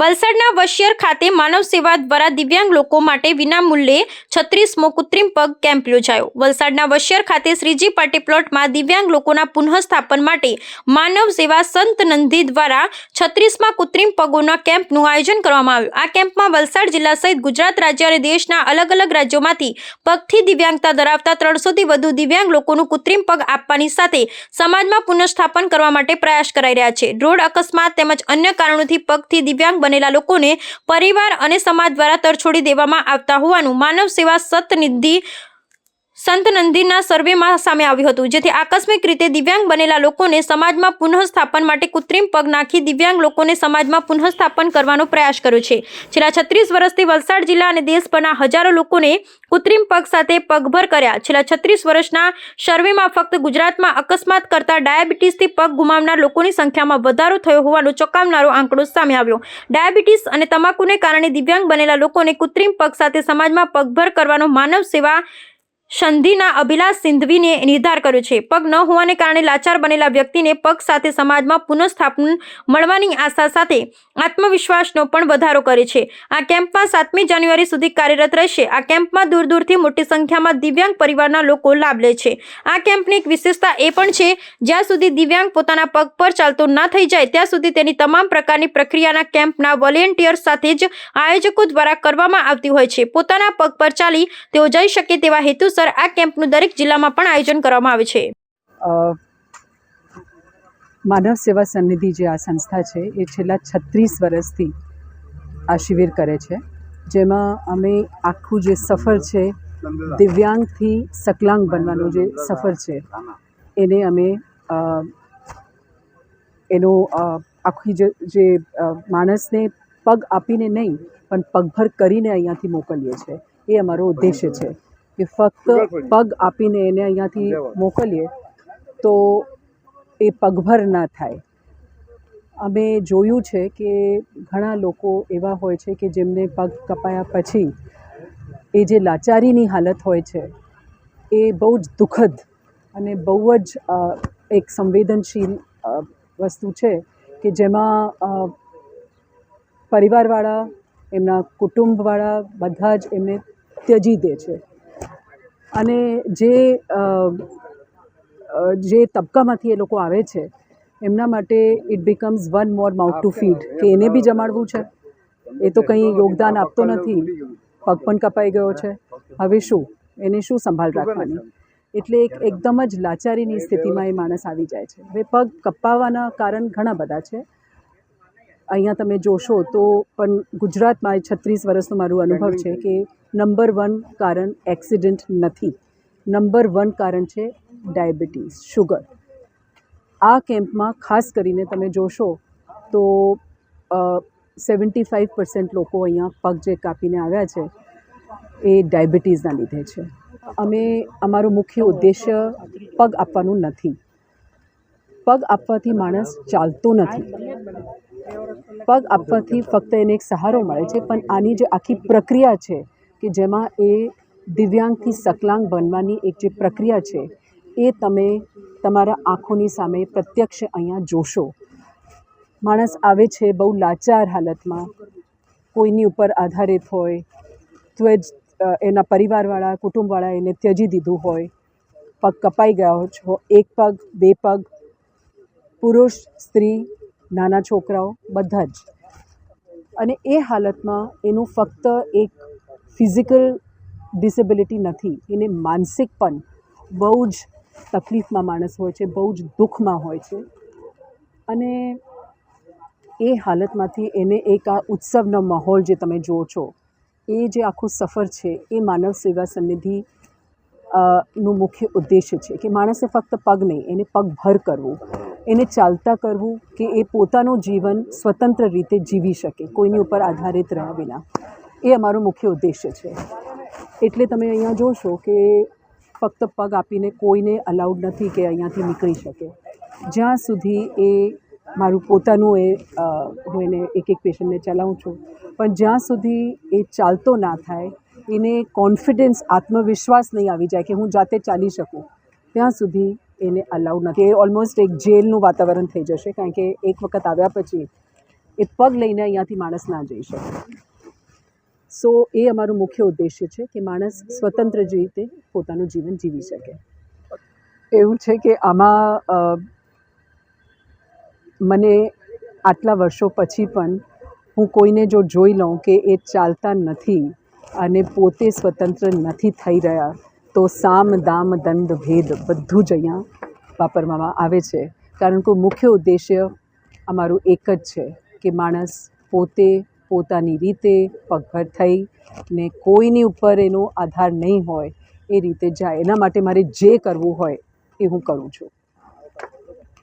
વલસાડના વશિયર ખાતે માનવ સેવા દ્વારા દિવ્યાંગ લોકો માટે વિનામૂલ્યે છત્રીસમો કૃત્રિમ પગ કેમ્પ યોજાયો. વલસાડના વશિયર ખાતે શ્રીજી પાટી પ્લોટમાં દિવ્યાંગ લોકોના પુનઃસ્થાપન માટે માનવ સેવા સંત નંદી દ્વારા છત્રીસમાં કૃત્રિમ પગોના કેમ્પનું આયોજન કરવામાં આવ્યું. આ કેમ્પમાં વલસાડ જિલ્લા સહિત ગુજરાત રાજ્ય અને દેશના અલગ અલગ રાજ્યોમાંથી પગથી દિવ્યાંગતા ધરાવતા ત્રણસોથી વધુ દિવ્યાંગ લોકોનું કૃત્રિમ પગ આપવાની સાથે સમાજમાં પુનઃસ્થાપન કરવા માટે પ્રયાસ કરાઈ રહ્યા છે. રોડ અકસ્માત તેમજ અન્ય કારણોથી પગથી દિવ્યાંગ બનેલા લોકોને પરિવાર અને સમાજ દ્વારા તરછોડી દેવામાં આવતા હોવાનું માનવ સેવા સતનિધિ સંત નંદીના સર્વેમાં સામે આવ્યું હતું, જેથી આકસ્મિક રીતે દિવ્યાંગ બનેલા લોકોને સમાજમાં પુનઃસ્થાપન માટે કૃત્રિમ પગ નાખી દિવ્યાંગ લોકોને સમાજમાં પુનઃસ્થાપન કરવાનો પ્રયાસ કર્યો છે. છેલ્લા છત્રીસ વર્ષથી વલસાડ જિલ્લા અને દેશભરના હજારો લોકોને કૃત્રિમ પગ સાથે પગભર કર્યા. છેલ્લા છત્રીસ વર્ષના સર્વેમાં ફક્ત ગુજરાતમાં અકસ્માત કરતા ડાયાબિટીસથી પગ ગુમાવનાર લોકોની સંખ્યામાં વધારો થયો હોવાનો ચોંકાવનારો આંકડો સામે આવ્યો. ડાયાબિટીસ અને તમાકુને કારણે દિવ્યાંગ બનેલા લોકોને કૃત્રિમ પગ સાથે સમાજમાં પગભર કરવાનો માનવ સેવા સંધિના અભિલાષ સિંધવીને નિર્ધાર કર્યો છે. પગ ન હોવાને કારણે લાચાર બનેલા વ્યક્તિને પગ સાથે સમાજમાં પુનઃસ્થાપન મળવાની આશા સાથે આત્મવિશ્વાસનો પણ વધારો કરે છે. આ કેમ્પમાં સાતમી જાન્યુઆરી સુધી કાર્યરત રહેશે. આ કેમ્પમાં દૂર દૂરથી મોટી સંખ્યામાં દિવ્યાંગ પરિવારના લોકો લાભ લે છે. આ કેમ્પની એક વિશેષતા એ પણ છે, જ્યાં સુધી દિવ્યાંગ પોતાના પગ પર ચાલતો ના થઈ જાય, ત્યાં સુધી તેની તમામ પ્રકારની પ્રક્રિયાના કેમ્પના વોલેન્ટિયર્સ સાથે જ આયોજકો દ્વારા કરવામાં આવતી હોય છે. પોતાના પગ પર ચાલી તેઓ જઈ શકે તેવા હેતુસર આ કેમ્પનું દરેક જિલ્લામાં પણ આયોજન કરવામાં આવે છે. માનવ સેવા સન્નિધિ જે આ સંસ્થા છે એ છેલ્લા છત્રીસ વર્ષથી આ શિબિર કરે છે. જેમાં અમે આખું જે સફર છે, દિવ્યાંગથી સકલાંગ બનવાનો જે સફર છે, એને અમે એનો આખી જે માણસને પગ આપીને નહીં, પણ પગભર કરીને અહીંયાથી મોકલીએ છીએ. એ અમારો ઉદ્દેશ્ય છે. કે ફક્ત પગ આપીને એને અહીંયાથી મોકલીએ તો એ પગભર ના થાય. અમે જોયું છે કે ઘણા લોકો એવા હોય છે કે જેમને પગ કપાયા પછી એ જે લાચારીની હાલત હોય છે એ બહુ જ દુઃખદ અને બહુ જ એક સંવેદનશીલ વસ્તુ છે કે જેમાં પરિવારવાળા એમના કુટુંબવાળા બધા જ એમને ત્યજી દે છે. અને જે જે તબક્કામાંથી એ લોકો આવે છે એમના માટે it becomes one more mouth to feed કે એને બી જમાડવું છે. એ તો કંઈ યોગદાન આપતો નથી. પગ પણ કપાઈ ગયો છે. હવે શું? એને શું સંભાળ રાખવાની? એટલે એક એકદમ જ લાચારીની સ્થિતિમાં એ માણસ આવી જાય છે. હવે પગ કપાવાના કારણ ઘણા બધા છે. અહીંયા તમે જોશો તો પણ ગુજરાતમાં છત્રીસ વર્ષનો મારું અનુભવ છે કે નંબર વન કારણ એક્સિડન્ટ નથી. નંબર વન કારણ છે ડાયાબિટીસ શુગર આ કેમ્પમાં ખાસ કરીને તમે જોશો તો સેવન્ટી ફાઇવ પર્સન્ટ લોકો અહીંયા પગ જે કાપીને આવ્યા છે એ ડાયાબિટીસના લીધે છે. અમે, અમારું મુખ્ય ઉદ્દેશ્ય પગ આપવાનું નથી. પગ આપવાથી માણસ ચાલતો નથી. પગ આપવાથી ફક્ત એને એક સહારો મળે છે, પણ આની જે આખી પ્રક્રિયા છે કે જેમાં એ દિવ્યાંગથી સકલાંગ બનવાની એક જે પ્રક્રિયા છે, એ તમે તમારા આંખોની સામે પ્રત્યક્ષ અહીંયા જોશો. માણસ આવે છે બહુ લાચાર હાલતમાં, કોઈની ઉપર આધારિત હોય તો જ એના પરિવારવાળા, કુટુંબવાળા એને ત્યજી દીધું હોય, પગ કપાઈ ગયા છો, એક પગ, બે પગ, પુરુષ, સ્ત્રી નાના છોકરાઓ, બધા જ. અને એ હાલતમાં એનું ફક્ત એક ફિઝિકલ ડિસેબિલિટી નથી, એને માનસિક પણ બહુ જ તકલીફમાં માણસ હોય છે, બહુ જ દુઃખમાં હોય છે. અને એ હાલતમાંથી એને એક આ ઉત્સવનો માહોલ જે તમે જુઓ છો, એ જે આખું સફર છે, એ માનવ સેવા સન્નિધિ નું મુખ્ય ઉદ્દેશ્ય છે કે માણસે ફક્ત પગ નહીં, એને પગભર કરવું. એને ચાલતા કરવું કે એ પોતાનું જીવન સ્વતંત્ર રીતે જીવી શકે, કોઈની ઉપર આધારિત રહ્યા વિના. એ અમારો મુખ્ય ઉદ્દેશ્ય છે. એટલે તમે અહીંયા જોશો કે ફક્ત પગ આપીને કોઈને અલાઉડ નથી કે અહીંયાથી નીકળી શકે. જ્યાં સુધી એ મારું પોતાનું એ હું એને એક એક પેશન્ટને ચલાવું છું. પણ જ્યાં સુધી એ ચાલતો ના થાય, એને કોન્ફિડન્સ આત્મવિશ્વાસ નહીં આવી જાય કે હું જાતે ચાલી શકું, ત્યાં સુધી એને અલાઉડ નથી. એ ઓલમોસ્ટ એક જેલનું વાતાવરણ થઈ જશે, કારણ કે એક વખત આવ્યા પછી એ પગ લઈને અહીંયાથી માણસ ના જઈ શકે. સો એ અમારું મુખ્ય ઉદ્દેશ્ય છે કે માણસ સ્વતંત્ર જ રીતે પોતાનું જીવન જીવી શકે. એવું છે કે આમાં મને આટલા વર્ષો પછી પણ હું કોઈને જો જોઈ લઉં કે એ ચાલતા નથી અને પોતે સ્વતંત્ર નથી થઈ રહ્યા તો સામ, દામ, દંડ, ભેદ બધું જ અહીંયા વાપરવામાં આવે છે. કારણ કે મુખ્ય ઉદ્દેશ્ય અમારું એક જ છે કે માણસ પોતે પોતાની રીતે પગભર થઈ ને કોઈની ઉપર એનો આધાર નહીં હોય એ રીતે જાય. એના માટે મારે જે કરવું હોય એ હું કરું છું.